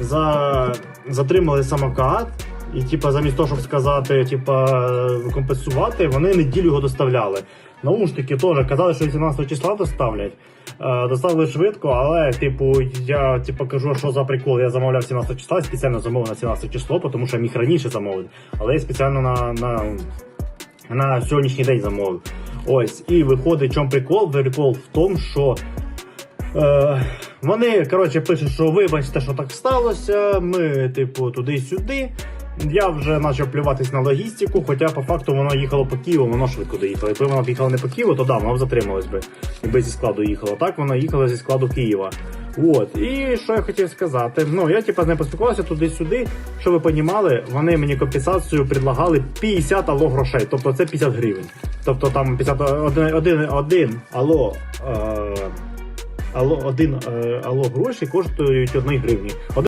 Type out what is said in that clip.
за... затримали самокат. І, типа, замість того, щоб сказати, типа, компенсувати, вони неділю його доставляли. Наушники теж казали, що 18 числа доставлять. Е, доставили швидко, але, типу, я типу, кажу, що за прикол. Я замовляв 17 числа, спеціально замовив на 17 число, тому що я міг раніше замовити. Але я спеціально на, на, на сьогоднішній день замовив. Ось, і виходить, в чому прикол? Прикол в тому, що Е, вони, коротше, пишуть, що вибачте, що так сталося. Ми, типу, туди-сюди. Я вже почав плюватись на логістику, хоча по факту воно їхало по Києву, воно швидко доїхало. Якби воно їхало не по Києву, то да, воно б затрималось би, якби зі складу їхало. Так воно їхало зі складу Києва. От, і що я хотів сказати? Ну, я типа з ним поспілкувався туди-сюди. Що ви понімали, вони мені компенсацію предлагали 50 ало грошей, тобто це 50 гривень. Тобто там 50, один, один, один алло. Е, Алло, один ало алло гроші коштують 1 гривні.